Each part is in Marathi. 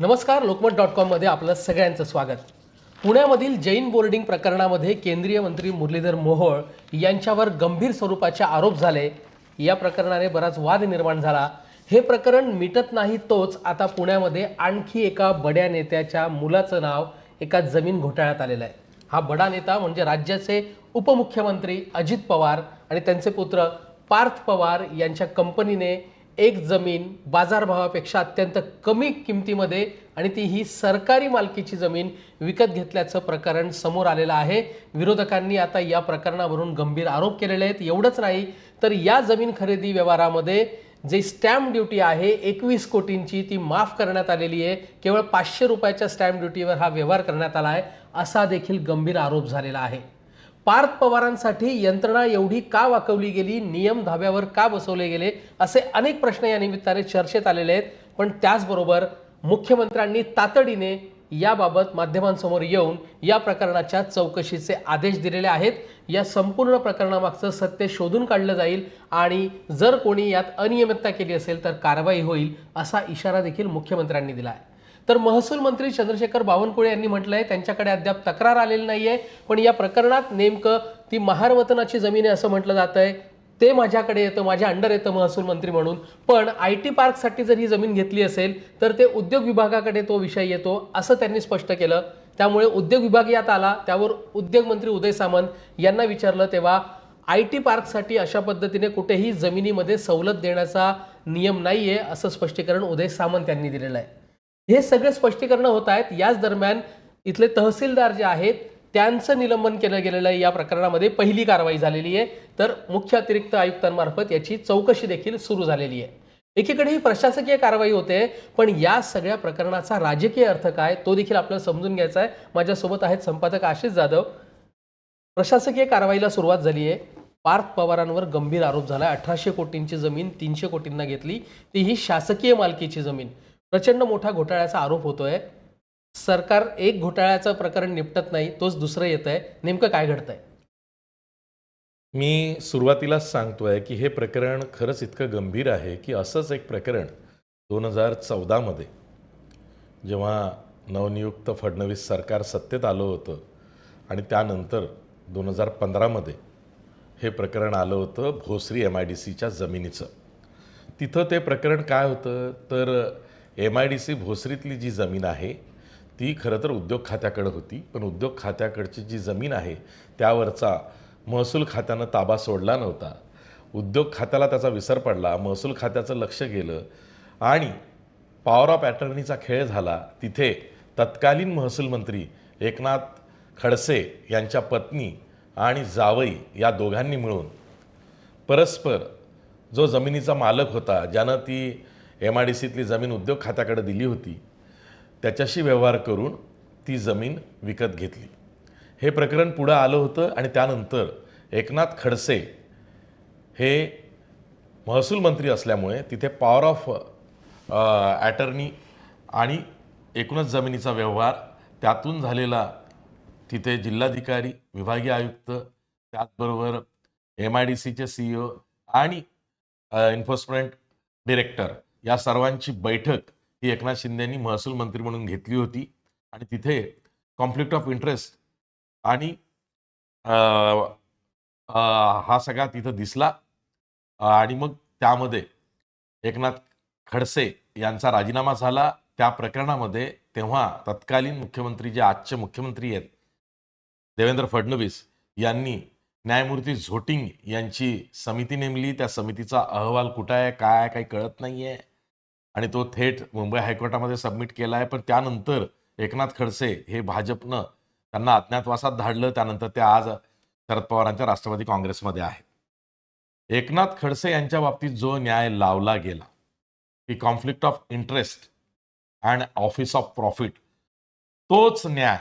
नमस्कार लोकमत डॉट कॉममध्ये आपलं सगळ्यांचं स्वागत. पुण्यामधील जैन बोर्डिंग प्रकरणामध्ये केंद्रीय मंत्री मुरलीधर मोहोळ यांच्यावर गंभीर स्वरूपाचे आरोप झाले. या प्रकरणाने बराच वाद निर्माण झाला. हे प्रकरण मिटत नाही तोच आता पुण्यामध्ये आणखी एका बड्या नेत्याच्या मुलाचं नाव एका जमीन घोटाळ्यात आलेलं आहे. हा बडा नेता म्हणजे राज्याचे उपमुख्यमंत्री अजित पवार आणि त्यांचे पुत्र पार्थ पवार यांच्या कंपनीने एक जमीन बाजारभावापेक्षा अत्यंत कमी किमतीमध्ये आणि ती ही सरकारी मालकीची जमीन विकत घेतल्याचं प्रकरण समोर आलेलं आहे. विरोधकांनी आता या प्रकरणावरून गंभीर आरोप केलेले आहेत. एवढंच नाही तर या जमीन खरेदी व्यवहारामध्ये जे स्टॅम्प ड्युटी आहे एकवीस कोटींची ती माफ करण्यात आलेली आहे. केवळ पाचशे रुपयाच्या स्टॅम्प ड्युटीवर हा व्यवहार करण्यात आला आहे असा देखील गंभीर आरोप झालेला आहे. पार्थ पवारांसाठी यंत्रणा एवढी का वाकवली गेली? नियम धाब्यावर का बसवले गेले? असे अनेक प्रश्न या निमित्ताने चर्चेत आलेले आहेत. पण त्याचबरोबर मुख्यमंत्र्यांनी तातडीने याबाबत माध्यमांसमोर येऊन या प्रकरणाच्या चौकशीचे आदेश दिलेले आहेत. या संपूर्ण प्रकरणामागचं सत्य शोधून काढलं जाईल आणि जर कोणी यात अनियमितता केली असेल तर कारवाई होईल असा इशारा देखील मुख्यमंत्र्यांनी दिला आहे. तर महसूल मंत्री चंद्रशेखर बावनकुळे यांनी म्हटलं आहे त्यांच्याकडे अद्याप तक्रार आलेली नाही आहे पण या प्रकरणात नेमकं ती महारवतनाची जमीन आहे असं म्हटलं जात आहे ते माझ्याकडे येतं माझ्या अंडर येतं महसूल मंत्री म्हणून. पण आय टी पार्कसाठी जर ही जमीन घेतली असेल तर ते उद्योग विभागाकडे तो विषय येतो असं त्यांनी स्पष्ट केलं. त्यामुळे उद्योग विभाग यात आला त्यावर उद्योगमंत्री उदय सामंत यांना विचारलं तेव्हा आय टी पार्कसाठी अशा पद्धतीने कुठेही जमिनीमध्ये सवलत देण्याचा नियम नाही आहे असं स्पष्टीकरण उदय सामंत यांनी दिलेलं आहे. हे सगळे स्पष्टीकरणं होत आहेत. याच दरम्यान इथले तहसीलदार जे आहेत त्यांचं निलंबन केलं गेलेलं आहे. या प्रकरणामध्ये पहिली कारवाई झालेली आहे. तर मुख्य अतिरिक्त आयुक्तांमार्फत याची चौकशी देखील सुरू झालेली आहे. एकीकडे ही प्रशासकीय कारवाई होते पण या सगळ्या प्रकरणाचा राजकीय अर्थ काय तो देखील आपल्याला समजून घ्यायचा आहे. माझ्यासोबत आहेत संपादक आशिष जाधव. प्रशासकीय कारवाईला सुरुवात झाली आहे. पार्थ पवारांवर गंभीर आरोप झाला अठराशे कोटींची जमीन तीनशे कोटींना घेतली. ती ही शासकीय मालकीची जमीन. प्रचंड मोठा घोटाळ्याचा आरोप होतोय. सरकार एक घोटाळ्याचं प्रकरण निपटत नाही तोच दुसरं येत आहे नेमकं काय घडतंय? मी सुरुवातीलाच सांगतोय की हे प्रकरण खरंच इतकं गंभीर आहे की असंच एक प्रकरण दोन हजार चौदामध्ये जेव्हा नवनियुक्त फडणवीस सरकार सत्तेत आलं होतं आणि त्यानंतर दोन हजार पंधरामध्ये हे प्रकरण आलं होतं भोसरी एम आय डी सीच्या जमिनीचं. तिथं ते प्रकरण काय होतं? तर एम आय डी सी भोसरीतली जी जमीन आहे ती खरं तर उद्योग खात्याकडं होती पण उद्योग खात्याकडची जी जमीन आहे त्यावरचा महसूल खात्यानं ताबा सोडला नव्हता. उद्योग खात्याला त्याचा विसर पडला महसूल खात्याचं लक्ष गेलं आणि पॉवर ऑफ अटर्नीचा खेळ झाला. तिथे तत्कालीन महसूल मंत्री एकनाथ खडसे यांच्या पत्नी आणि जावई या दोघांनी मिळून परस्पर जो जमिनीचा मालक होता ज्यानं ती एम आय डी सीतली जमीन उद्योग खात्याकडे दिली होती. त्याच्याशी व्यवहार करून ती जमीन विकत घेतली. हे प्रकरण पुढं आलं होतं आणि त्यानंतर एकनाथ खडसे हे महसूल मंत्री असल्यामुळे तिथे पॉवर ऑफ ॲटर्नी आणि एकूणच जमिनीचा व्यवहार त्यातून झालेला तिथे जिल्हाधिकारी विभागीय आयुक्त त्याचबरोबर एम आय डी सीचे सी ओ आणि एन्फोर्समेंट डिरेक्टर या सर्वांची बैठक ही एकनाथ शिंदेंनी महसूल मंत्री म्हणून घेतली होती. आणि तिथे कॉन्फ्लिक्ट ऑफ इंटरेस्ट आणि हा सगळा तिथं दिसला. आणि मग त्यामध्ये एकनाथ खडसे यांचा राजीनामा झाला. त्या प्रकरणामध्ये तेव्हा तत्कालीन मुख्यमंत्री जे आजचे मुख्यमंत्री आहेत देवेंद्र फडणवीस यांनी न्यायमूर्ती झोटिंग यांची समिती नेमली. त्या समितीचा अहवाल कुठं आहे काय आहे, काही कळत नाही आहे आणि तो थेट मुंबई हायकोर्टामध्ये सबमिट केला आहे पण त्यानंतर एकनाथ खडसे हे भाजपनं त्यांना अज्ञातवासात धाडलं. त्यानंतर ते आज शरद पवारांच्या राष्ट्रवादी काँग्रेसमध्ये आहेत. एकनाथ खडसे यांच्या बाबतीत जो न्याय लावला गेला की conflict of interest and office of profit तोच न्याय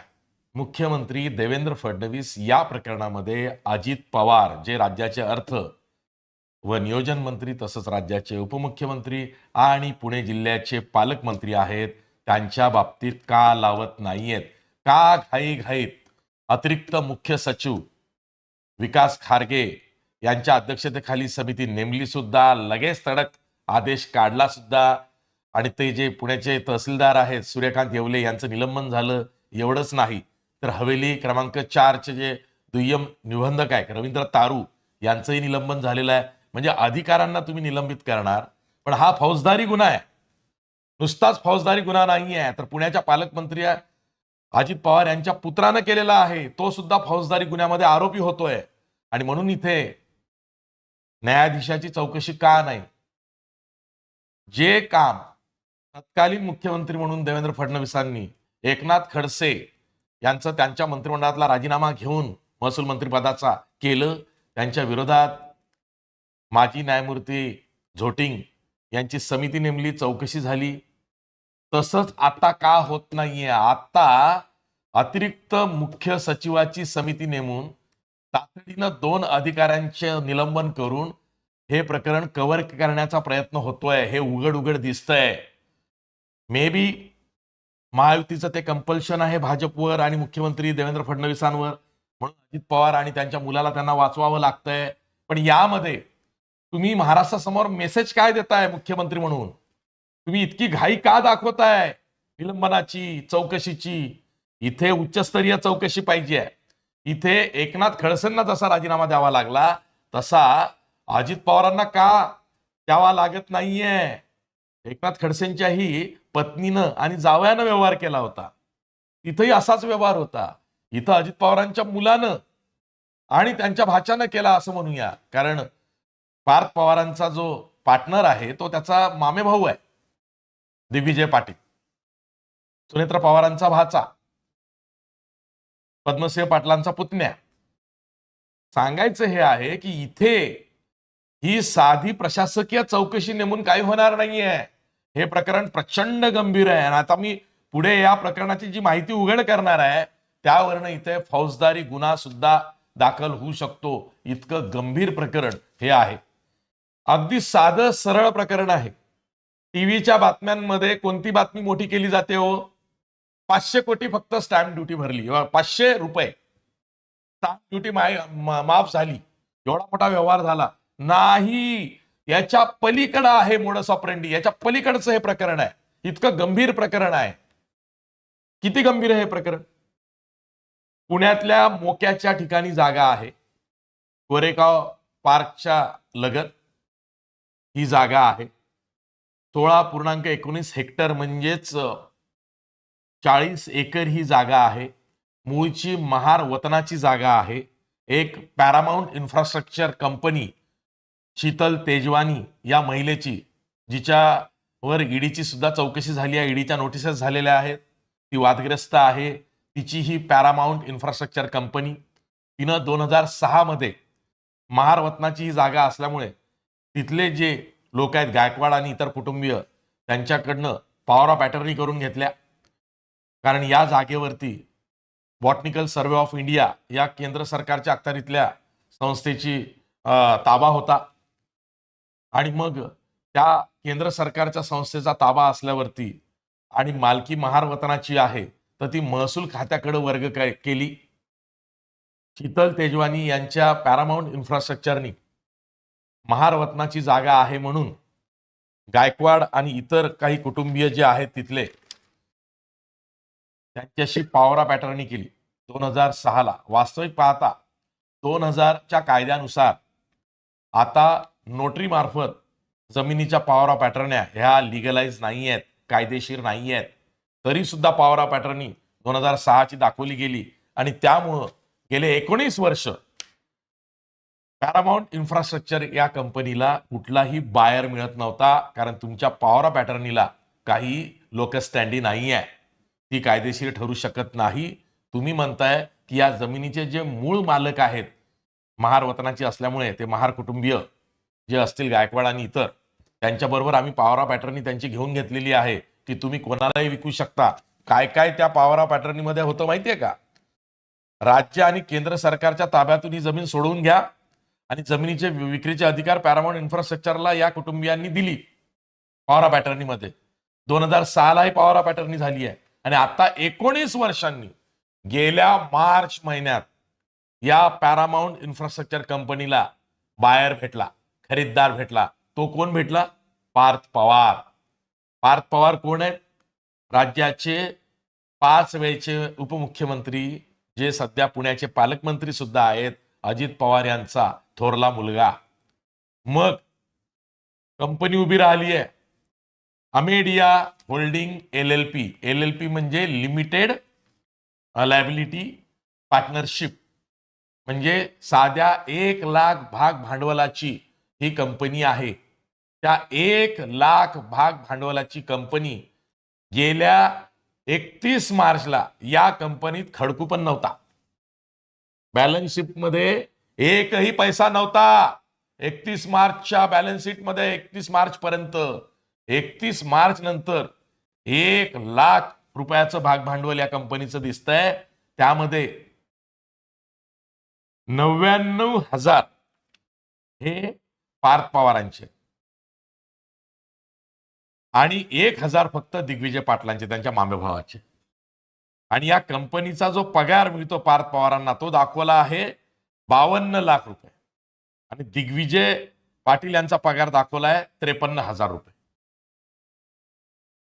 मुख्यमंत्री देवेंद्र फडणवीस या प्रकरणामध्ये अजित पवार जे राज्याचे अर्थ व नियोजन मंत्री तसंच राज्याचे उपमुख्यमंत्री आणि पुणे जिल्ह्याचे पालकमंत्री आहेत. त्यांच्या बाबतीत का लावत नाहीयेत? का घाई घाईत अतिरिक्त मुख्य सचिव विकास खारगे यांच्या अध्यक्षतेखाली समिती नेमली सुद्धा लगेच तडक आदेश काढला सुद्धा. आणि ते जे पुण्याचे तहसीलदार आहेत सूर्यकांत येवले यांचं निलंबन झालं एवढंच नाही. तर हवेली क्रमांक चारचे जे दुय्यम निबंधक आहे रवींद्र तारू यांचंही निलंबन झालेलं आहे. म्हणजे अधिकाऱ्यांना तुम्ही निलंबित करणार पण हा फौजदारी गुन्हा आहे. नुसताच फौजदारी गुन्हा नाही आहे तर पुण्याच्या पालकमंत्री अजित पवार यांच्या पुत्रानं केलेला आहे तो सुद्धा फौजदारी गुन्ह्यामध्ये आरोपी होतोय. आणि म्हणून इथे न्यायाधीशाची चौकशी का नाही? जे काम तत्कालीन मुख्यमंत्री म्हणून देवेंद्र फडणवीसांनी एकनाथ खडसे यांचं त्यांच्या मंत्रिमंडळातला राजीनामा घेऊन महसूल मंत्रिपदाचा केलं त्यांच्या विरोधात माजी न्यायमूर्ती झोटिंग यांची समिती नेमली चौकशी झाली. तसंच आता का होत नाहीये? आता अतिरिक्त मुख्य सचिवाची समिती नेमून तातडीनं दोन अधिकाऱ्यांचे निलंबन करून हे प्रकरण कव्हर करण्याचा प्रयत्न होतोय हे उघड उघड दिसतंय. मे बी महायुतीचं ते कंपल्शन आहे भाजपवर आणि मुख्यमंत्री देवेंद्र फडणवीसांवर. म्हणून अजित पवार आणि त्यांच्या मुलाला त्यांना वाचवावं लागतंय. पण यामध्ये तुम्ही महाराष्ट्रासमोर मेसेज काय देताय मुख्यमंत्री म्हणून? तुम्ही इतकी घाई का दाखवताय? निलंबनाची चौकशीची. इथे उच्चस्तरीय चौकशी पाहिजे. इथे एकनाथ खडसेंना जसा राजीनामा द्यावा लागला तसा अजित पवारांना का द्यावा लागत नाहीये? एकनाथ खडसेंच्याही पत्नीनं आणि जावयानं व्यवहार केला होता. इथंही असाच व्यवहार होता. इथं अजित पवारांच्या मुलानं आणि त्यांच्या भाच्यानं केला असं म्हणूया. कारण पार्थ पवारांचा जो पार्टनर आहे तो त्याचा मामे भाऊ आहे दिग्विजय पाटील. सुनेत्र पवारांचा भाचा. पद्मसिंह पाटलांचा पुतण्या. सांगायचं हे आहे की इथे ही साधी प्रशासकीय चौकशी नेमून काही होणार नाहीये. हे प्रकरण प्रचंड गंभीर आहे आणि आता मी पुढे या प्रकरणाची जी माहिती उघड करणार आहे त्यावरनं इथे फौजदारी गुन्हा सुद्धा दाखल होऊ शकतो. इतकं गंभीर प्रकरण हे आहे. अगदी साधं सरळ प्रकरण आहे. टीव्हीच्या बातम्यांमध्ये कोणती बातमी मोठी केली जाते हो? पाचशे कोटी फक्त स्टॅम्प ड्युटी भरली. पाचशे रुपये. स्टॅम्प ड्युटी मा- माफ झाली. एवढा मोठा व्यवहार झाला. नाही. याच्या पलीकडं आहे मोडस ऑपरेंडी याच्या पलीकडचं हे प्रकरण आहे. इतकं गंभीर प्रकरण आहे. किती गंभीर आहे हे प्रकरण? पुण्यातल्या मोक्याच्या ठिकाणी जागा आहे. कोरेगाव पार्कच्या लगत. ही जागा आहे. सोळा पूर्णांक एकोणीस हेक्टर म्हणजेच चाळीस एकर ही जागा आहे. मूळची महार वतनाची जागा आहे. एक Paramount infrastructure company Sheetal Tejwani या महिलेची जिच्यावर ईडीची सुद्धा चौकशी झाली आहे. ईडीच्या नोटिसेस झालेल्या आहेत. ती वादग्रस्त आहे. तिची ही पॅरामाऊंट इन्फ्रास्ट्रक्चर कंपनी. तिनं दोन हजार सहामध्ये महार वतनाची ही जागा असल्यामुळे तिथले जे लोक आहेत गायकवाड आणि इतर कुटुंबीय त्यांच्याकडनं पॉवर ऑफ अटर्नी करून घेतल्या. कारण या जागेवरती बॉटनिकल सर्वे ऑफ इंडिया या केंद्र सरकारच्या अखत्यारीतल्या संस्थेची ताबा होता. आणि मग त्या केंद्र सरकारच्या संस्थेचा ताबा असल्यावरती आणि मालकी महार वतनाची आहे तर ती महसूल खात्याकडे वर्ग केली. शीतल तेजवानी यांच्या पॅरामाऊंट इन्फ्रास्ट्रक्चरनी महारत्नाची जागा आहे म्हणून गायकवाड आणि इतर काही कुटुंबीय जे आहेत तिथले त्यांच्याशी पॉवर पॅटर्नी केली. दोन हजार सहाला वास्तविक पाहता दोन हजारच्या कायद्यानुसार आता नोटरी मार्फत जमिनीच्या पावरा पॅटर्न्या ह्या लिगलाइज नाही आहेत कायदेशीर नाही आहेत तरी सुद्धा पॉवर पॅटर्नी दोन हजार सहाची दाखवली गेली. आणि त्यामुळं गेले एकोणीस वर्ष पॅरामाऊंट इन्फ्रास्ट्रक्चर या कंपनीला कुठलाही बायर मिळत नव्हता कारण तुमच्या पॉवर ऑफ अटर्नीला काही लोक स्टँडी नाही आहे ती कायदेशीर ठरू शकत नाही. तुम्ही म्हणताय की या जमिनीचे जे मूळ मालक आहेत महार वतनाची असल्यामुळे ते महार कुटुंबीय जे असतील गायकवाड आणि इतर त्यांच्याबरोबर आम्ही पॉवर ऑफ अटर्नी त्यांची घेऊन घेतलेली आहे की तुम्ही कोणालाही विकू शकता. काय काय त्या पॉवर ऑफ अटर्नीमध्ये होतं माहितीये का? राज्य आणि केंद्र सरकारच्या ताब्यातून ही जमीन सोडवून घ्या. आणि जमिनीचे विक्रीचे अधिकार पॅरामाऊंट इन्फ्रास्ट्रक्चरला या कुटुंबियांनी दिली. पॉवर ऑफ अटर्नीमध्ये दोन हजार सहालाही पॉवर ऑफ अटर्नी झाली आहे. आणि आता एकोणीस वर्षांनी गेल्या मार्च महिन्यात या पॅरामाऊंट इन्फ्रास्ट्रक्चर कंपनीला बायर भेटला खरीददार भेटला. तो कोण भेटला? पार्थ पवार. पार्थ पवार कोण आहेत? राज्याचे पाच वेळचे उपमुख्यमंत्री जे सध्या पुण्याचे पालकमंत्री सुद्धा आहेत अजित पवार यांचा. थोरला मुलगा. मग कंपनी उभी राहिली आहे Amedia holding L L P. L L P म्हणजे लिमिटेड लायबिलिटी पार्टनरशिप. म्हणजे साध्या एक लाख भाग भांडवलाची ही कंपनी आहे. त्या एक लाख भाग भांडवलाची कंपनी गेल्या एकतीस मार्चला या कंपनीत खडकू पण नव्हता. बॅलन्स शीटमध्ये एकही पैसा नव्हता. एकतीस मार्चच्या बॅलन्स शीटमध्ये एकतीस मार्च पर्यंत एकतीस मार्च नंतर एक लाख रुपयाचं भाग भांडवल या कंपनीचं दिसतंय. त्यामध्ये नव्याण्णव हजार हे पार्थ पवारांचे. आणि एक हजार फक्त दिग्विजय पाटलांचे त्यांच्या मामे भावाचे. आणि या कंपनीचा जो पगार मिळतो पार्थ पवारांना तो दाखवला आहे. बावन्न लाख रुपये. आणि दिग्विजय पाटील यांचा पगार दाखवलाय त्रेपन्न हजार रुपये.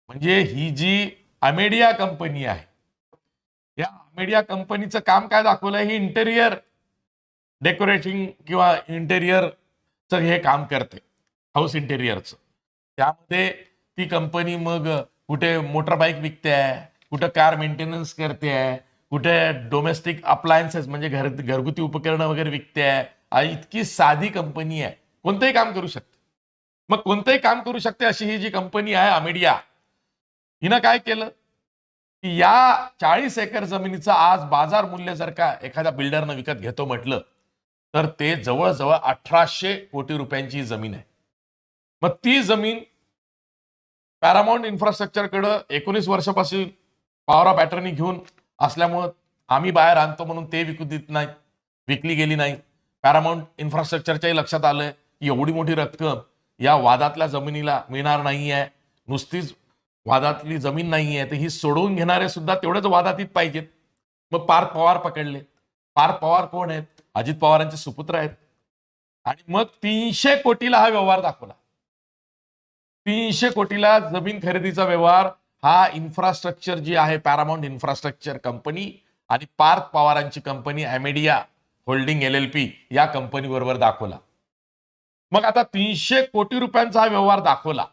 म्हणजे ही जी अमेडिया कंपनी आहे या अमेडिया कंपनीचं काम काय दाखवलंय? ही इंटेरियर डेकोरेटिंग किंवा इंटेरियरचं हे काम करते हाऊस इंटेरियरचं त्यामध्ये ती कंपनी मग कुठे मोटर बाईक विकते आहे कुठं कार मेंटेनन्स करते आहे कुठे डोमेस्टिक अप्लायन्सेस म्हणजे घर घरगुती उपकरणं वगैरे विकते आहे. इतकी साधी कंपनी आहे. कोणतंही काम करू शकते. मग कोणतंही काम करू शकते अशी ही जी कंपनी आहे अमेडिया हिनं काय केलं? की या चाळीस एकर जमिनीचं आज बाजार मूल्य जर का एखाद्या बिल्डरनं विकत घेतो म्हटलं तर ते जवळजवळ अठराशे कोटी रुपयांची जमीन आहे. मग ती जमीन पॅरामाऊंट इन्फ्रास्ट्रक्चरकडं एकोणीस वर्षापासून पॉवर ऑफ बॅटरनी घेऊन असल्यामुळं आम्ही बाहेर आणतो म्हणून ते विकू देत नाही विकली गेली नाही पॅरामाऊंट इन्फ्रास्ट्रक्चरच्याही लक्षात आलंय की एवढी मोठी रक्कम या वादातल्या जमिनीला मिळणार नाही आहे नुसतीच वादातली जमीन नाही आहे तर ही सोडवून घेणारे सुद्धा तेवढेच वादातीत पाहिजेत. मग पार्थ पवार पकडले. पार्थ पवार कोण आहेत? अजित पवारांचे सुपुत्र आहेत. आणि मग तीनशे कोटीला हा व्यवहार दाखवला. तीनशे कोटीला जमीन खरेदीचा व्यवहार हा इन्फ्रास्ट्रक्चर जी आहे पॅरामाऊंट इन्फ्रास्ट्रक्चर कंपनी आणि पार्थ पवारांची company Amedia holding L L P या कंपनी बरोबर दाखवला. मग आता तीनशे कोटी रुपयांचा हा व्यवहार दाखवला.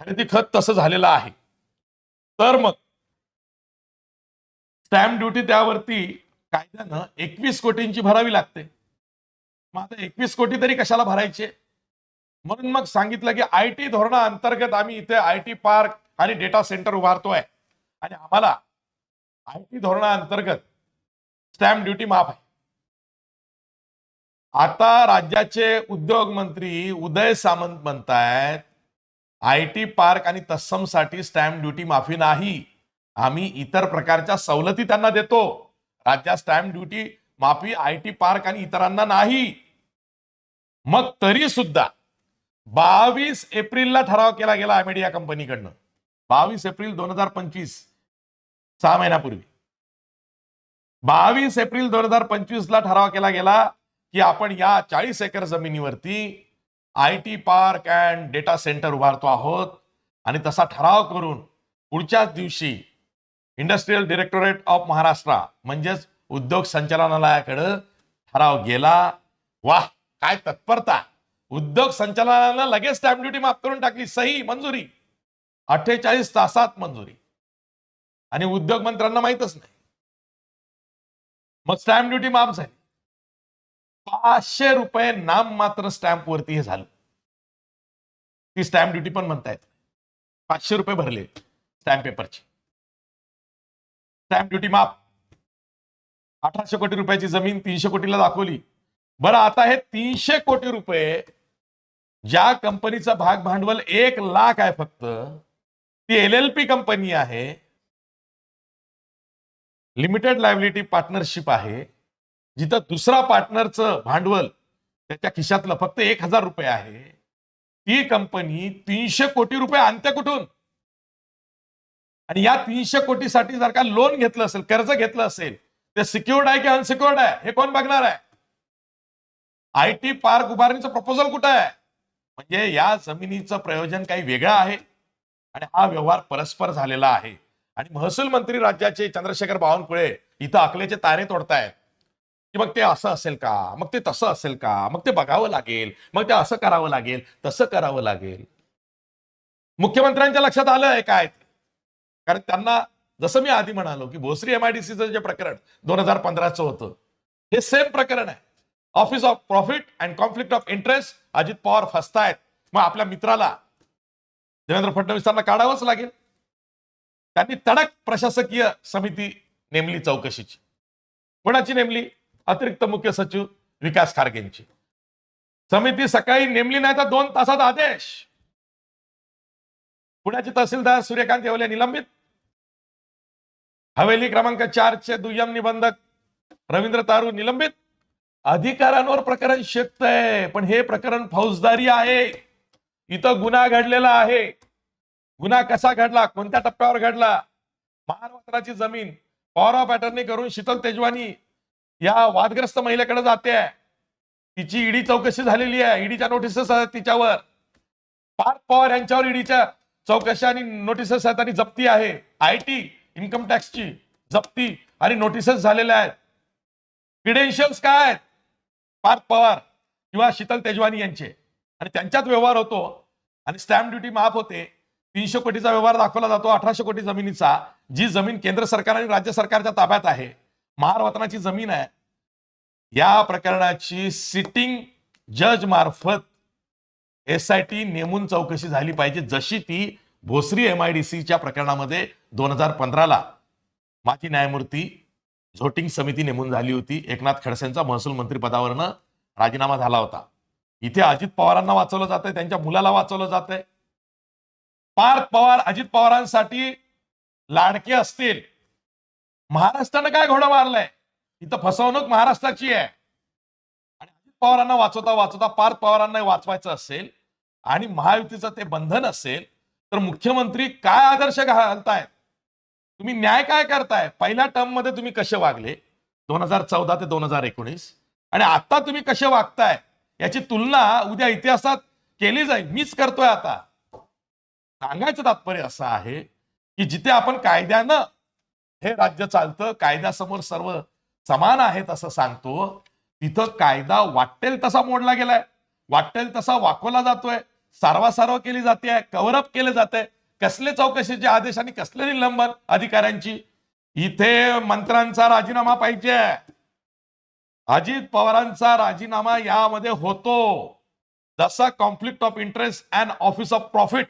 खरेदी खत तसं झालेलं आहे. तर मग स्टॅम्प ड्युटी त्यावरती कायद्यानं एकवीस कोटींची भरावी लागते. मग आता एकवीस कोटी तरी कशाला भरायचे? म्हणून मग सांगितलं की आय टी धोरणाअंतर्गत आम्ही इथे आय टी पार्क आणि डेटा सेंटर उभारतोय. आणि आम्हाला आय टी धोरणाअंतर्गत स्टॅम्प ड्युटी माफ आहे. आता राज्याचे उद्योग मंत्री उदय सामंत म्हणतायत आय टी पार्क आणि तत्समसाठी स्टॅम्प ड्युटी माफी नाही. आम्ही इतर प्रकारच्या सवलती त्यांना देतो. राज्यात स्टॅम्प ड्युटी माफी आय टी पार्क आणि इतरांना नाही. मग तरी सुद्धा बावीस एप्रिलला ठराव केला गेला अमेडिया कंपनीकडनं. बावीस एप्रिल दोन हजार पंचवीस सहा महिन्यापूर्वी. बावीस एप्रिल दोन हजार पंचवीस ला ठराव केला गेला की आपण या चाळीस एकर जमिनीवरती I T park and data centre उभारतो आहोत आणि तसा ठराव करून पुढच्याच दिवशी इंडस्ट्रीयल डिरेक्टोरेट ऑफ महाराष्ट्र म्हणजेच उद्योग संचालनालयाकडं ठराव गेला. वाह काय तत्परता! उद्योग संचालनालयानं लगेच स्टॅम्प ड्युटी माफ करून टाकली. सही मंजुरी. अठ्ठेचाळीस तासात मंजुरी. आणि उद्योग मंत्र्यांना माहीतच नाही. मग स्टॅम्प ड्युटी माफ झाली. पाचशे रुपये नाम मात्र स्टॅम्प वरती हे झालं. ती स्टॅम्प ड्युटी पण म्हणतायत. पाचशे रुपये भरले स्टॅम्प पेपरची स्टॅम्प ड्युटी माफ. अठराशे कोटी रुपयाची जमीन तीनशे कोटीला दाखवली. बरं आता हे तीनशे कोटी रुपये ज्या कंपनीचं भाग भांडवल एक लाख आहे फक्त ती एल एल पी कंपनी आहे. लिमिटेड लायबिलिटी पार्टनरशिप आहे. जिथं दुसरा पार्टनरचं भांडवल त्याच्या खिशातलं फक्त एक हजार रुपये आहे. ती कंपनी तीनशे कोटी रुपये आणते कुठून? आणि या तीनशे कोटीसाठी जर का लोन घेतलं असेल कर्ज घेतलं असेल ते सिक्युर्ड आहे की अनसिक्युर्ड आहे? हे कोण बघणार आहे? आय टी पार्क उभारणीचं प्रपोजल कुठं आहे? म्हणजे या जमिनीचं प्रयोजन काही वेगळं आहे? आणि हा व्यवहार परस्पर झालेला आहे. आणि महसूल मंत्री राज्याचे चंद्रशेखर बावनकुळे इथं अकलेचे तारे तोडतायत. की मग ते असं असेल का? मग ते तसं असेल का? मग ते बघावं लागेल. मग ते असं करावं लागेल. तसं करावं लागेल. मुख्यमंत्र्यांच्या लक्षात आलं आहे काय? कारण त्यांना जसं मी आधी म्हणालो की भोसरी एमआयडीसीचं जे प्रकरण दोन हजार पंधराचं होतं हे सेम प्रकरण आहे. Office of profit and conflict of interest Ajit Pawar फसतायत. मग आपल्या मित्राला देवेंद्र फडणवीसांना काढावंच लागेल. त्यांनी तडक प्रशासकीय समिती नेमली चौकशीची. कोणाची नेमली? अतिरिक्त मुख्य सचिव विकास खारगेंची. समिती सकाळी नेमली नाही तर दोन तासात आदेश. पुण्याचे तहसीलदार सूर्यकांत येवले निलंबित. हवेली क्रमांक चारचे दुय्यम निबंधक रवींद्र तारू निलंबित. अधिकाऱ्यांवर प्रकरण शेकतंय पण हे प्रकरण फौजदारी आहे. इथं गुन्हा घडलेला आहे. गुन्हा कसा घडला? कोणत्या टप्प्यावर घडला? महाराष्ट्राची जमीन पॉवर ऑफ अटर्नी करून शीतल तेजवानी या वादग्रस्त महिलेकडे जाते. तिची ईडी चौकशी झालेली आहे. ईडीच्या नोटिसेस आहेत तिच्यावर. पार्थ पवार यांच्यावर ईडीच्या चौकशा आणि नोटिसेस आहेत आणि जप्ती आहे. आय टी इन्कम टॅक्सची जप्ती आणि नोटिसेस झालेल्या आहेत. क्रिडेन्शियल्स काय आहेत? पार्थ पवार किंवा शीतल तेजवानी यांचे. आणि त्यांच्यात व्यवहार होतो. आणि स्टॅम्प ड्युटी माफ होते. तीनशे कोटीचा व्यवहार दाखवला जातो. अठराशे कोटी जमिनीचा जी जमीन केंद्र सरकार आणि राज्य सरकारच्या ताब्यात आहे. महारवतनाची जमीन आहे. या प्रकरणाची सिटिंग जज मार्फत एस आय टी नेमून चौकशी झाली पाहिजे. जशी ती भोसरी एमआयडीसीच्या प्रकरणामध्ये दोन हजार पंधराला. माजी न्यायमूर्ती झोटिंग समिती नेमून झाली होती. एकनाथ खडसेंचा महसूल मंत्री पदावरनं राजीनामा झाला होता. इथे अजित पवारांना वाचवलं जात आहे त्यांच्या मुलाला वाचवलं जात आहे पार्थ पवार अजित पवारांसाठी लाडके असतील. महाराष्ट्रानं काय घोडं मारलंय? इथं फसवणूक महाराष्ट्राची आहे. आणि अजित पवारांना वाचवता वाचवता पार्थ पवारांना वाचवायचं असेल आणि महायुतीचं ते बंधन असेल तर मुख्यमंत्री काय आदर्श घालतायत? तुम्ही न्याय काय करताय? पहिल्या टर्ममध्ये तुम्ही कसे वागले? दोन हजार चौदा ते दोन हजार एकोणीस. आणि आता तुम्ही कसे वागताय? याची तुलना उद्या इतिहासात केली जाईल. मीच करतोय आता. सांगायचं तात्पर्य असं आहे की जिथे आपण कायद्यानं हे राज्य चालतं कायद्यासमोर सर्व समान आहेत असं सांगतो तिथं कायदा वाटेल तसा मोडला गेलाय. वाटेल तसा वाकवला जातोय. सारवासारव केली जाते कव्हरअप केले जाते. कसले चौकशीचे आदेश आणि कसले निलंबन अधिकाऱ्यांची? इथे मंत्र्यांचा राजीनामा पाहिजे. अजित पवारांचा राजीनामा यामध्ये होतो. जसा conflict of interest and office of profit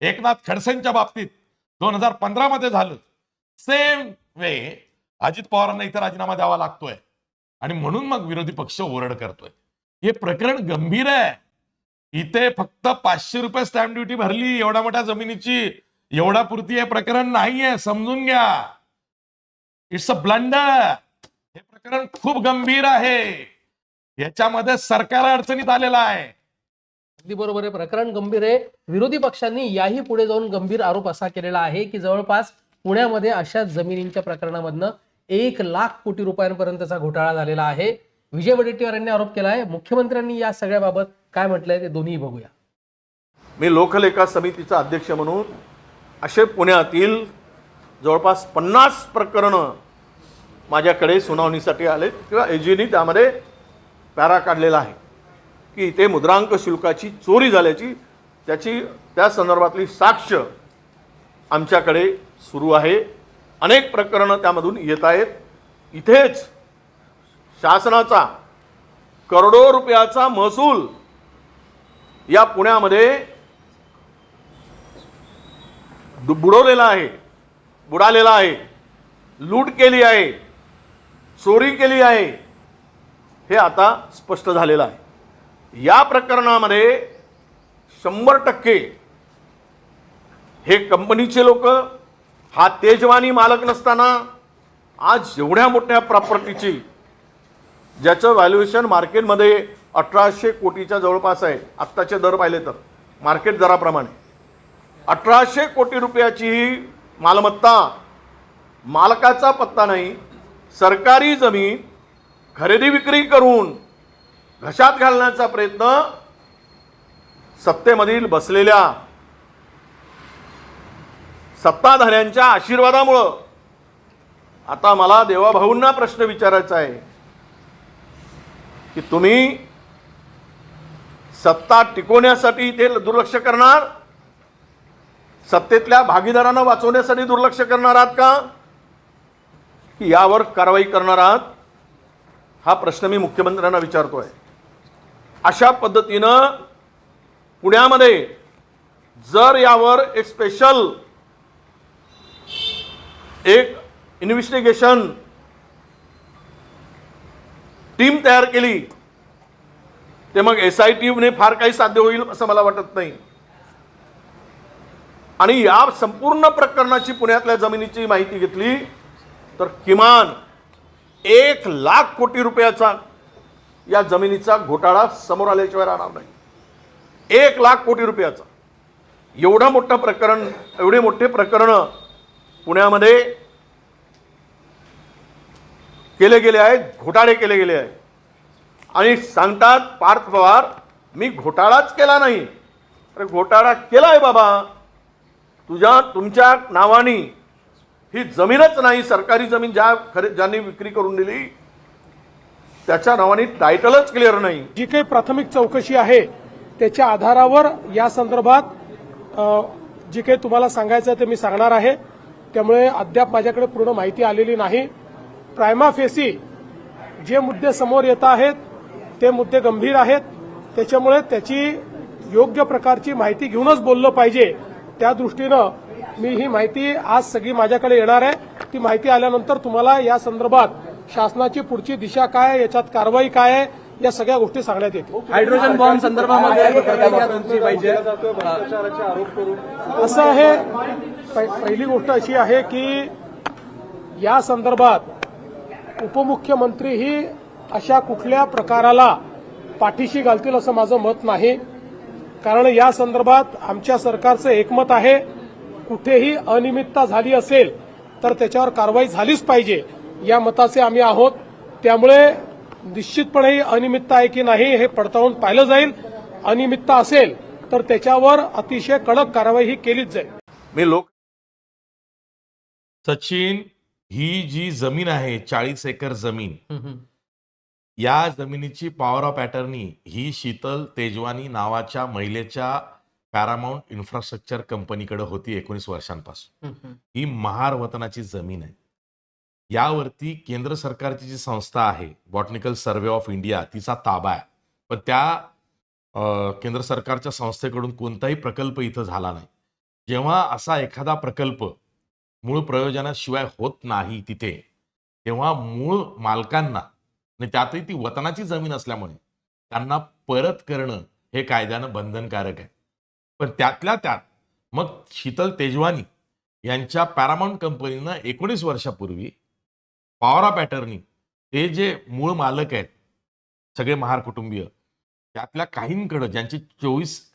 Eknath खडसेंच्या बाबतीत दोन हजार पंधरा मध्ये झालं. सेम वे अजित पवारांना इथे राजीनामा द्यावा लागतोय. आणि म्हणून मग विरोधी पक्ष ओरड करतोय. हे प्रकरण गंभीर आहे. इथे फक्त पाचशे रुपये स्टॅम्प ड्युटी भरली एवढ्या मोठ्या जमिनीची. एवढा पुरती हे प्रकरण नाहीये समजून घ्या. इट्स अ ब्लंडर हे प्रकरण खूप गंभीर आहे. याच्यामध्ये सरकार अडचणीत आलेला आहे. अगदी बरोबर आहे प्रकरण गंभीर आहे. विरोधी पक्षांनी याही पुढे जाऊन गंभीर आरोप असा केलेला आहे की जवळपास पुण्यामध्ये अशा जमिनींच्या प्रकरणामधनं एक लाख कोटी रुपयांपर्यंतचा घोटाळा झालेला आहे. विजय वडेट्टीवार यांनी आरोप केला आहे मुख्यमंत्र्यांनी या सगळ्याबाबत काय म्हटलंय ते दोन्ही बघूया. मी लोकलेखा समितीचा अध्यक्ष म्हणून असे पुण्यातील जवळपास पन्नास प्रकरणं माझ्याकडे सुनावणीसाठी आले किंवा एजीनी त्यामध्ये पॅरा काढलेला आहे. की इथे मुद्रांक शुल्काची चोरी झाल्याची त्याची त्या संदर्भातली साक्ष आमच्याकडे सुरू आहे. अनेक प्रकरणं त्यामधून येत आहेत. इथेच शासनाचा करोडो रुपयाचा महसूल या पुण्यामध्ये बुडवलेला आहे बुडालेला आहे लूट केली आहे चोरी केली आहे हे आता स्पष्ट झालेलं आहे. या प्रकरणामध्ये शंभर टक्के हे कंपनीचे लोक हा तेजवानी मालक नसताना आज एवढ्या मोठ्या प्रॉपर्टीची ज्याचं व्हॅल्युएशन मार्केटमध्ये अठराशे कोटीच्या जवळपास आहे. आत्ताचे दर पाहिले तर. मार्केट दराप्रमाणे. अठराशे कोटी रुपयाची ही मालमत्ता मालकाचा पत्ता नाही. सरकारी जमीन खरेदी विक्री करून घशात घालण्याचा प्रयत्न सत्तेमधील बसलेल्या सत्ताधाऱ्यांच्या आशीर्वादामुळं. आता मला देवाभाऊंना प्रश्न विचारायचा आहे. की तुम्ही सत्ता टिकवण्यासाठी ते दुर्लक्ष करणार सत्तेतल्या भागीदारांना वाचवण्यासाठी दुर्लक्ष करणार आहात का? की यावर कारवाई करणार आहात? हा प्रश्न मी मुख्यमंत्र्यांना विचारतोय. अशा पद्धतीनं पुण्यामध्ये जर यावर एक स्पेशल एक इन्व्हेस्टिगेशन टीम तयार केली ते मग एस आय टीने फार काही साध्य होईल असं मला वाटत नाही. आणि या संपूर्ण प्रकरणाची पुण्यातल्या जमिनीची माहिती घेतली तर किमान एक लाख कोटी रुपयाचा या जमिनीचा घोटाळा समोर आल्याशिवाय राहणार नाही. एक लाख कोटी रुपयाचा. एवढं मोठं प्रकरण एवढे मोठे प्रकरण पुण्यामध्ये केले गेले आहेत घोटाळे केले गेले आहेत. आणि सांगतात पार्थ पवार मी घोटाळाच केला नाही. अरे घोटाळा केला आहे बाबा. तुझ्या तुमच्या नावानी ही जमीनच नाही सरकारी जमीन ज्या खरे ज्यांनी विक्री करून दिली त्याच्या नावाने टायटलच क्लिअर नाही. जी काही प्राथमिक चौकशी आहे त्याच्या आधारावर या संदर्भात जी जे काही तुम्हाला सांगायचं आहे ते मी सांगणार आहे. त्यामुळे अद्याप माझ्याकडे पूर्ण माहिती आलेली नाही. प्रायमा फेसी जे मुद्दे समोर येत आहेत ते मुद्दे गंभीर आहेत. त्याच्यामुळे त्याची योग्य प्रकारची माहिती घेऊनच बोललं पाहिजे. त्या दृष्टीनं मी ही माहिती आज सगळी माझ्याकडे येणार आहे. ती माहिती आल्यानंतर तुम्हाला या संदर्भात शासनाची पुढची दिशा काय आहे, याच्यात कारवाई काय आहे या सगळ्या गोष्टी सांगण्यात येतील. हायड्रोजन बॉम्ब संदर्भामध्ये असं आहे. पहि- पहिली गोष्ट अशी आहे की या संदर्भात उपमुख्यमंत्री ही अशा कुठल्या प्रकाराला पाठीशी घालतील असं माझं मत नाही. कारण या संदर्भात आमच्या सरकारचं एकमत आहे कुठेही अनियमितता झाली असेल तर त्याच्यावर कारवाई झालीच पाहिजे. या मताचे आम्ही आहोत. त्यामुळे निश्चितपणे ही अनियमितता आहे की नाही हे पडताळून पाहिलं जाईल. अनियमितता असेल तर त्याच्यावर अतिशय कडक कारवाई ही केलीच जाईल. मी लोक सचिन ही जी जमीन आहे चाळीस एकर जमीन या जमिनीची पॉवर ऑफ अटर्नी ही शीतल तेजवानी नावाच्या महिलेच्या पॅरामाउंट इन्फ्रास्ट्रक्चर कंपनीकडे होती एकोणीस वर्षांपासून. ही महार वतनाची जमीन आहे. यावरती केंद्र सरकारची जी संस्था आहे बॉटनिकल सर्वे ऑफ इंडिया तिचा ताबा आहे. पण त्या केंद्र सरकारच्या संस्थेकडून कोणताही प्रकल्प इथं झाला नाही. जेव्हा असा एखादा प्रकल्प मूळ प्रयोजनाशिवाय होत नाही तिथे. तेव्हा मूळ मालकांना आणि त्यातही ती वतनाची जमीन असल्यामुळे त्यांना परत करणं हे कायद्यानं बंधनकारक आहे. पण त्यातल्या त्यात मग शीतल तेजवानी यांच्या पॅरामाउंट कंपनीनं एकोणीस वर्षापूर्वी पॉवर ऑफ ते जे मूळ मालक आहेत सगळे महार कुटुंबीय त्यातल्या काहींकडं ज्यांची चोवीस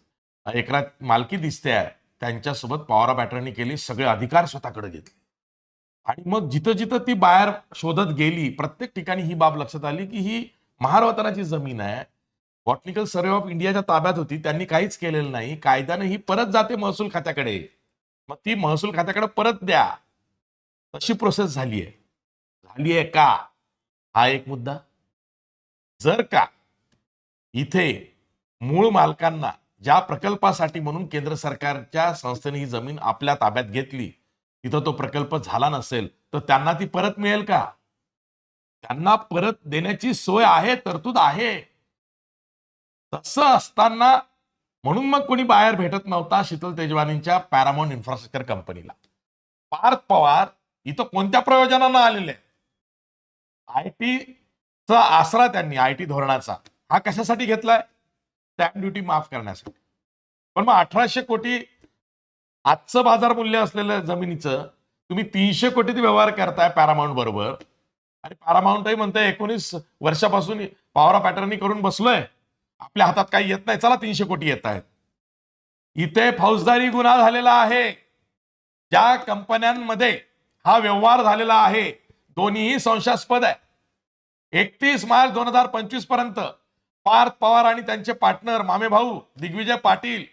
एकरात मालकी दिसते आहे त्यांच्यासोबत पॉवर बॅटरांनी केली सगळे अधिकार स्वतःकडे घेतले. आणि मग जिथं जिथं ती बाहेर शोधत गेली प्रत्येक ठिकाणी ही बाब लक्षात आली की ही महारवतनाची जमीन आहे. बॉटनिकल सर्वे ऑफ इंडियाच्या ताब्यात होती त्यांनी काहीच केलेलं नाही. कायद्याने ही परत जाते महसूल खात्याकडे. मग ती महसूल खात्याकडे परत द्या. तशी प्रोसेस झाली आहे. झाली आहे का? हा एक मुद्दा. जर का इथे मूळ मालकांना ज्या प्रकल्पासाठी म्हणून केंद्र सरकारच्या संस्थेने ही जमीन आपल्या ताब्यात घेतली तिथं तो प्रकल्प झाला नसेल तर त्यांना ती परत मिळेल का? त्यांना परत देण्याची सोय आहे तरतूद आहे. तसं असताना म्हणून मग कोणी बाहेर भेटत नव्हता शीतल तेजवानींच्या पॅरामाउंट इन्फ्रास्ट्रक्चर कंपनीला. पार्थ पवार इथं कोणत्या प्रयोजनानं आलेले? आय चा आसरा त्यांनी आय टी धोरणाचा. हा कशासाठी घेतलाय? स्टॅम्प ड्युटी माफ करण्यासाठी. पण मग अठराशे कोटी आजचं बाजार मूल्य असलेलं जमिनीचं तुम्ही तीनशे कोटीत व्यवहार करताय पॅरामाऊंट बरोबर. आणि पॅरामाऊंटही म्हणताय एकोणीस वर्षापासून पावरा पॅटर्नी करून बसलोय. आपल्या हातात काही येत नाही. चला तीनशे कोटी येत आहेत. इथे फौजदारी गुन्हा झालेला आहे. ज्या कंपन्यांमध्ये हा व्यवहार झालेला आहे दोन्हीही संशयास्पद आहे. एकतीस मार्च दोन हजार पंचवीसपर्यंत पार्थ पवार आणि त्यांचे पार्टनर मामे भाऊ दिग्विजय पाटील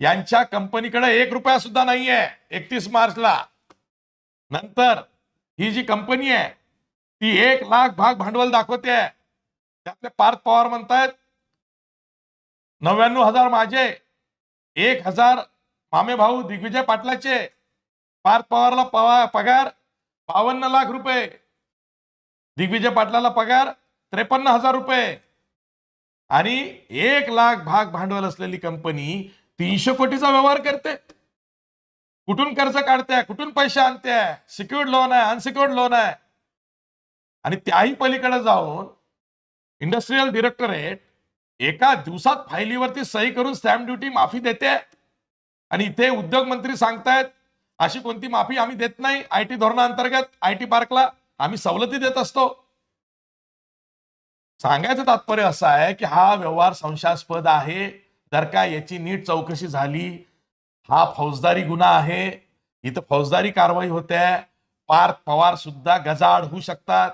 यांच्या कंपनीकडे एक रुपया सुद्धा नाहीये एकतीस मार्चला. नंतर ही जी कंपनी आहे ती एक लाख भाग भांडवल दाखवते. त्यातले पार्थ पवार म्हणतायत नव्याण्णव हजार माझे एक हजार मामे भाऊ दिग्विजय पाटलाचे पार्थ पवारला पवा पगार बावन्न लाख रुपये दिग्विजय पाटलाला पगार त्रेपन्न हजार रुपये. आणि एक लाख भाग भांडवल असलेली कंपनी तीनशे कोटीचा व्यवहार करते. कुठून कर्ज काढते कुठून पैसे आणते सिक्युर्ड लोन आहे अनसिक्युर्ड लोन आहे. आणि त्याही पलीकडे जाऊन इंडस्ट्रीयल डिरेक्टरेट एका दिवसात फायलीवरती सही करून स्टॅम्प ड्युटी माफी देते. आणि इथे उद्योग मंत्री सांगतायत अशी कोणती माफी आम्ही देत नाही आय टी धोरणाअंतर्गत आय टी पार्कला आम्ही सवलती देत असतो. सांगायचं तात्पर्य असं आहे की हा व्यवहार संशयास्पद आहे. जर का याची नीट चौकशी झाली हा फौजदारी गुन्हा आहे. इथं फौजदारी कारवाई होते. पार्थ पवार सुद्धा गजाआड होऊ शकतात.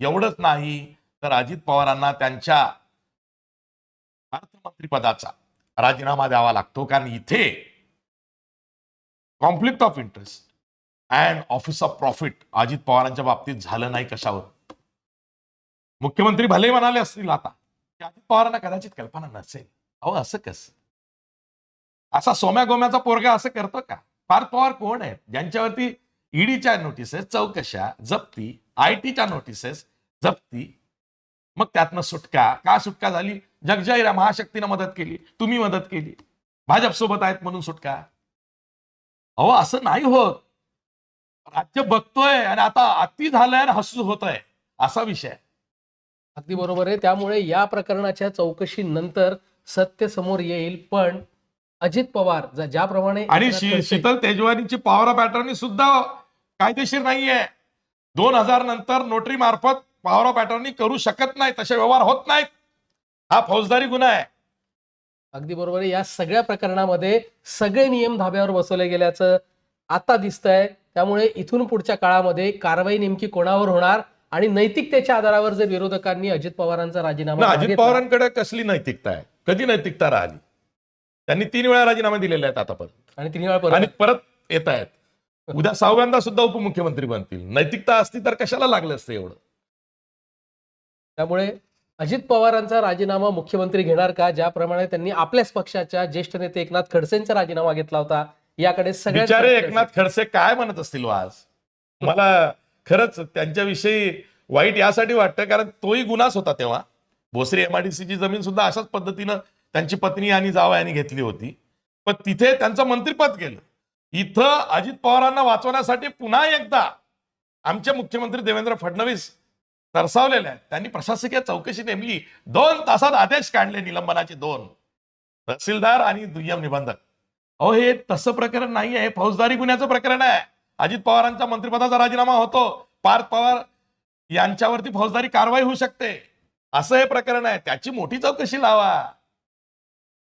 एवढंच नाही तर अजित पवारांना त्यांच्या अर्थमंत्रीपदाचा राजीनामा द्यावा लागतो. कारण इथे conflict of interest and office of profit Ajit पवारांच्या बाबतीत झालं नाही कशावर? मुख्यमंत्री भले म्हणाले असतील आता की अजित पवारांना कदाचित कल्पना नसेल. अहो असं कसं? असा सोम्या गोम्याचा पोरगा असं करतो का? पार्थ पवार कोण आहेत ज्यांच्यावरती ईडीच्या नोटिसेस चौकशा जप्ती आयटीच्या नोटिसेस जप्ती मग त्यातनं सुटका. का सुटका झाली? जगजाहिरा महाशक्तीनं मदत केली. तुम्ही मदत केली. भाजप सोबत आहेत म्हणून सुटका. अहो असं नाही होत. राज्य बघतोय आणि आता अति झालंय आणि हसू होत आहे असा विषय अगदी बरोबर आहे. त्यामुळे या प्रकरणाच्या चौकशीनंतर सत्य समोर येईल. पण अजित पवार ज्याप्रमाणे आणि शीतल तेजवानीची पॉवर ऑफ अटर्नी सुद्धा कायदेशीर नाहीये. दोन हजार नंतर नोटरी मार्फत पॉवर ऑफ अटर्नी करू शकत नाही तसे व्यवहार होत नाहीत. हा फौजदारी गुन्हा आहे. अगदी बरोबर आहे. या सगळ्या प्रकरणामध्ये सगळे नियम धाब्यावर बसवले गेल्याचं आता दिसतंय. त्यामुळे इथून पुढच्या काळामध्ये कारवाई नेमकी कोणावर होणार? आणि नैतिकतेच्या आधारावर जर विरोधकांनी अजित पवारांचा राजीनामा अजित पवारांकडे कसली नैतिकता आहे? कधी नैतिकता राहिली? त्यांनी तीन वेळा राजीनामे दिलेले आहेत आतापर्यंत. आणि तिन्ही वेळा आणि परत परत येत आहेत. उद्या सहाव्यांदा सुद्धा उपमुख्यमंत्री बनतील. नैतिकता असती तर कशाला लागलं असतं एवढं? त्यामुळे अजित पवारांचा राजीनामा मुख्यमंत्री घेणार का? ज्याप्रमाणे त्यांनी आपल्याच पक्षाच्या ज्येष्ठ नेते एकनाथ खडसेंचा राजीनामा घेतला होता. याकडे बिचारे एकनाथ खडसे काय म्हणत असतील हो आज? मला खरंच त्यांच्याविषयी वाईट यासाठी वाटतं कारण तोही गुन्हाच होता तेव्हा. भोसरी एमआयडीसीची जमीन सुद्धा अशाच पद्धतीनं त्यांची पत्नी आणि जावयाने घेतली होती. पण तिथे त्यांचं मंत्रिपद गेलं. इथं अजित पवारांना वाचवण्यासाठी पुन्हा एकदा आमचे मुख्यमंत्री देवेंद्र फडणवीस तरसावलेले आहेत. त्यांनी प्रशासकीय चौकशी नेमली. दोन तासात आदेश काढले निलंबनाचे दोन. तहसीलदार आणि दुय्यम निबंधक. अहो हे तसं प्रकरण नाही आहे फौजदारी गुन्ह्याचं प्रकरण आहे. अजित पवारांचा मंत्रिपदाचा राजीनामा होतो. पार्थ पवार यांच्यावरती फौजदारी कारवाई होऊ शकते. असं हे प्रकरण आहे. त्याची मोठी चौकशी लावा.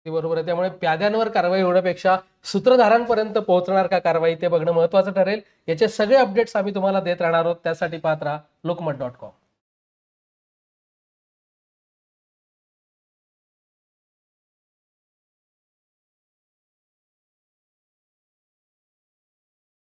बरोबर आहे. त्यामुळे प्याद्यांवर कारवाई होण्यापेक्षा सूत्रधारांपर्यंत पोहोचणार का कारवाई ते बघणं महत्वाचं ठरेल. याचे सगळे अपडेट्स आम्ही तुम्हाला देत राहणार आहोत. त्यासाठी पाहत राहा लोकमत डॉट कॉम